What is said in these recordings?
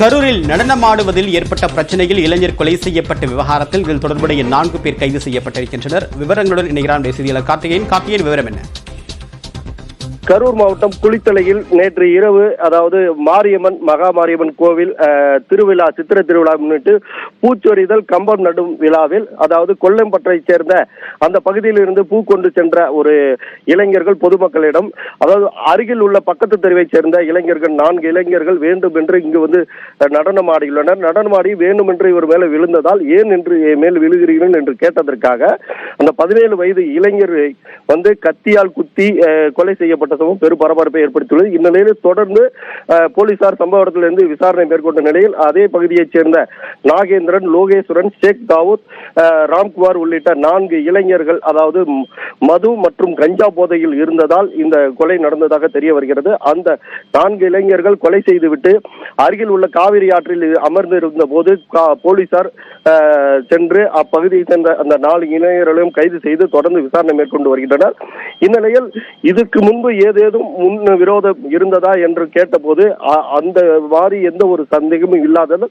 கரூரில் நடனமாடுவதில் ஏற்பட்ட பிரச்சனையில் இளைஞர் கொலை செய்யப்பட்ட விவகாரத்தில் இதில் தொடர்புடைய நான்கு பேர் கைது செய்யப்பட்டிருக்கின்றனர். விவரங்களுடன் இணைகிறான் செய்தியாளர் கார்த்திகேயன். கார்த்திகேயன் விவரம் என்ன? கரூர் மாவட்டம் குளித்தலையில் நேற்று இரவு அதாவது மாரியம்மன் மகா மாரியம்மன் கோவில் திருவிழா சித்திர திருவிழா முன்னிட்டு பூச்சொரிதல் கம்பம் நடும் விழாவில் அதாவது கொல்லம்பற்றை சேர்ந்த அந்த பகுதியில் இருந்து பூ கொண்டு சென்ற ஒரு இளைஞர்கள் பொதுமக்களிடம் அதாவது அருகில் உள்ள பக்கத்து தெருவைச் சேர்ந்த இளைஞர்கள் நான்கு இளைஞர்கள் வேண்டும் என்று இங்கு வந்து நடனம் ஆடியுள்ளனர் நடனமாடி வேண்டும் என்று இவர் மேல விழுந்ததால் ஏன் என்று மேல் விழுகிறீர்கள்? என்று கேட்டதற்காக அந்த பதினேழு வயது இளைஞர் வந்து கத்தியால் குத்தி கொலை செய்யப்பட்ட சம்பவம் பெரும் பரபரப்பை ஏற்படுத்தியுள்ளது. இந்நிலையில் தொடர்ந்து போலீசார் சம்பவ இடத்திலிருந்து விசாரணை மேற்கொண்ட நிலையில் அதே பகுதியைச் சேர்ந்த நாகேந்திரன் லோகேஸ்வரன் ஷேக் தாவூத் ராம்குமார் உள்ளிட்ட நான்கு இளைஞர்கள் அதாவது மது மற்றும் கஞ்சா போதையில் இருந்ததால் இந்த கொலை நடந்ததாக தெரிய வருகிறது. அந்த நான்கு இளைஞர்கள் கொலை செய்துவிட்டு அருகில் உள்ள காவிரி ஆற்றில் அமர்ந்திருந்த போது கா- போலீசார் சென்று அப்பகுதியை சேர்ந்த அந்த நாலு இளைஞர்களும் இளைஞர்களையும் கைது செய்து தொடர்ந்து விசாரணை மேற்கொண்டு வருகின்றனர். இந்நிலையில் இதுக்கு முன்பு ஏதேதும் முன் விரோதம் இருந்ததா என்று கேட்டபோது அந்த மாதிரி எந்த ஒரு சந்தேகமும் இல்லாதது.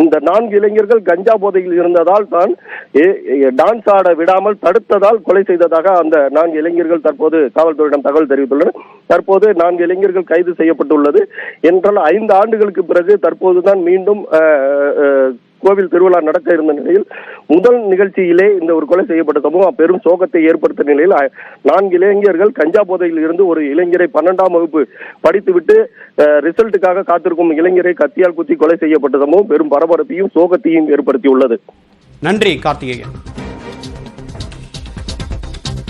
இந்த நான்கு இளைஞர்கள் கஞ்சா போதையில் இருந்ததால் தான் டான்ஸ் ஆட விடாமல் தடுத்ததால் கொலை செய்ததாக அந்த நான்கு இளைஞர்கள் தற்போது காவல்துறையிடம் தகவல் தெரிவித்துள்ளனர். தற்போது நான்கு இளைஞர்கள் கைது செய்யப்பட்டுள்ளது. என்றால் ஐந்து ஆண்டுகளுக்கு பிறகு தற்போதுதான் மீண்டும் கோவில் திருவிழா நடக்க இருந்த நிலையில் முதல் நிகழ்ச்சியிலே இந்த ஒரு கொலை செய்யப்பட்ட சம்பவம் பெரும் சோகத்தை ஏற்படுத்த நிலையில் நான்கு இளைஞர்கள் கஞ்சா போதையில் இருந்து ஒரு இளைஞரை பன்னெண்டாம் வகுப்பு படித்துவிட்டு ரிசல்ட்டுக்காக காத்திருக்கும் இளைஞரை கத்தியால் குத்தி கொலை செய்யப்பட்ட சம்பவம் பெரும் பரபரப்பையும் சோகத்தையும் ஏற்படுத்தியுள்ளது. நன்றி கார்த்திகேயன்.